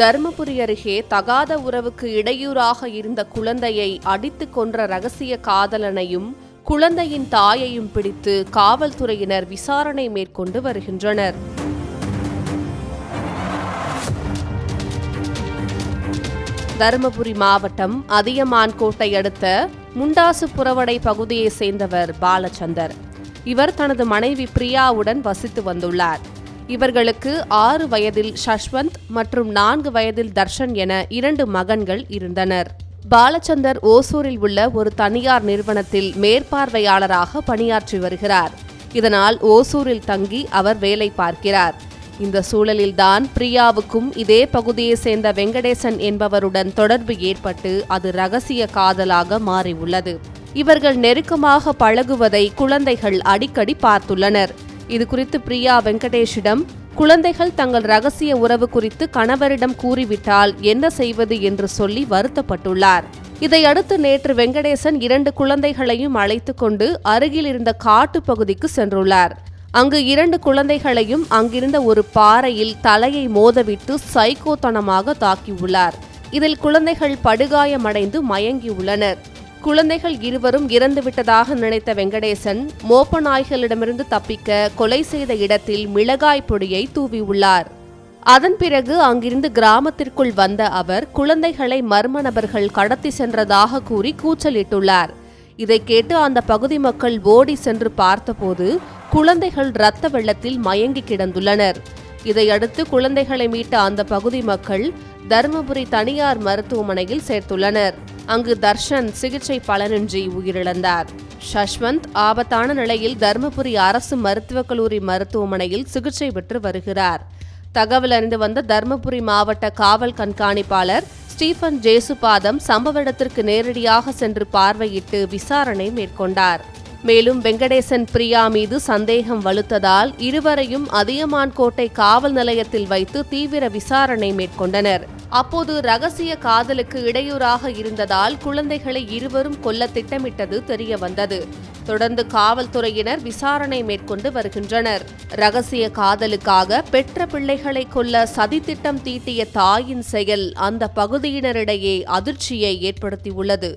தருமபுரி அருகே தகாத உறவுக்கு இடையூறாக இருந்த குழந்தையை அடித்துக் கொன்ற ரகசிய காதலனையும் குழந்தையின் தாயையும் பிடித்து காவல்துறையினர் விசாரணை மேற்கொண்டு வருகின்றனர். தருமபுரி மாவட்டம் அதியமான்கோட்டை அடுத்த முண்டாசு புறவடை பகுதியைச் சேர்ந்தவர் பாலச்சந்தர். இவர் தனது மனைவி பிரியாவுடன் வசித்து வந்துள்ளார். இவர்களுக்கு ஆறு வயதில் ஷஷ்வந்த் மற்றும் நான்கு வயதில் தர்ஷன் என இரண்டு மகன்கள் இருந்தனர். பாலச்சந்தர் ஓசூரில் உள்ள ஒரு தனியார் நிறுவனத்தில் மேற்பார்வையாளராக பணியாற்றி வருகிறார். இதனால் ஓசூரில் தங்கி அவர் வேலை பார்க்கிறார். இந்த சூழலில்தான் பிரியாவுக்கும் இதே பகுதியை சேர்ந்த வெங்கடேசன் என்பவருடன் தொடர்பு ஏற்பட்டு அது ரகசிய காதலாக மாறியுள்ளது. இவர்கள் நெருக்கமாக பழகுவதை குழந்தைகள் அடிக்கடி பார்த்துள்ளனர். இது குறித்து பிரியா வெங்கடேஷிடம் குழந்தைகள் தங்கள் ரகசிய உறவு குறித்து கணவரிடம் கூறிவிட்டால் என்ன செய்வது என்று சொல்லி வருத்தப்பட்டுள்ளார். இதையடுத்து நேற்று வெங்கடேசன் இரண்டு குழந்தைகளையும் அழைத்து கொண்டு அருகில் இருந்த காட்டு பகுதிக்கு சென்றுள்ளார். அங்கு இரண்டு குழந்தைகளையும் அங்கிருந்த ஒரு பாறையில் தலையை மோதவிட்டு சைக்கோத்தனமாக தாக்கியுள்ளார். இதில் குழந்தைகள் படுகாயமடைந்து மயங்கியுள்ளனர். குழந்தைகள் இருவரும் இறந்துவிட்டதாக நினைத்த வெங்கடேசன் மோப்ப நாய்களிடமிருந்து தப்பிக்க கொலை செய்த இடத்தில் மிளகாய் பொடியை தூவியுள்ளார். அதன் பிறகு அங்கிருந்து கிராமத்திற்குள் வந்த அவர் குழந்தைகளை மர்ம நபர்கள் கடத்தி சென்றதாக கூறி கூச்சலிட்டுள்ளார். இதை கேட்டு அந்த பகுதி மக்கள் ஓடி சென்று பார்த்தபோது குழந்தைகள் இரத்த வெள்ளத்தில் மயங்கி கிடந்துள்ளனர். இதையடுத்து குழந்தைகளை மீட்ட அந்த பகுதி மக்கள் தருமபுரி தனியார் மருத்துவமனையில் சேர்த்துள்ளனர். அங்கு தர்ஷன் சிகிச்சை பலனின்றி உயிரிழந்தார். ஷஷ்வந்த் ஆபத்தான நிலையில் தருமபுரி அரசு மருத்துவக் கல்லூரி மருத்துவமனையில் சிகிச்சை பெற்று வருகிறார். தகவல் அறிந்து வந்த தருமபுரி மாவட்ட காவல் கண்காணிப்பாளர் ஸ்டீபன் ஜேசுபாதம் சம்பவ இடத்திற்கு நேரடியாக சென்று பார்வையிட்டு விசாரணை மேற்கொண்டார். மேலும் வெங்கடேசன் பிரியா மீது சந்தேகம் வலுத்ததால் இருவரையும் அதியமான்கோட்டை காவல் நிலையத்தில் வைத்து தீவிர விசாரணை மேற்கொண்டனர். அப்போது ரகசிய காதலுக்கு இடையூறாக இருந்ததால் குழந்தைகளை இருவரும் கொல்ல திட்டமிட்டது தெரிய வந்தது தொடர்ந்து காவல்துறையினர் விசாரணை மேற்கொண்டு வருகின்றனர். ரகசிய காதலுக்காக பெற்ற பிள்ளைகளை கொல்ல சதித்திட்டம் தீட்டிய தாயின் செயல் அந்த பகுதியினரிடையே அதிர்ச்சியை ஏற்படுத்தியுள்ளது.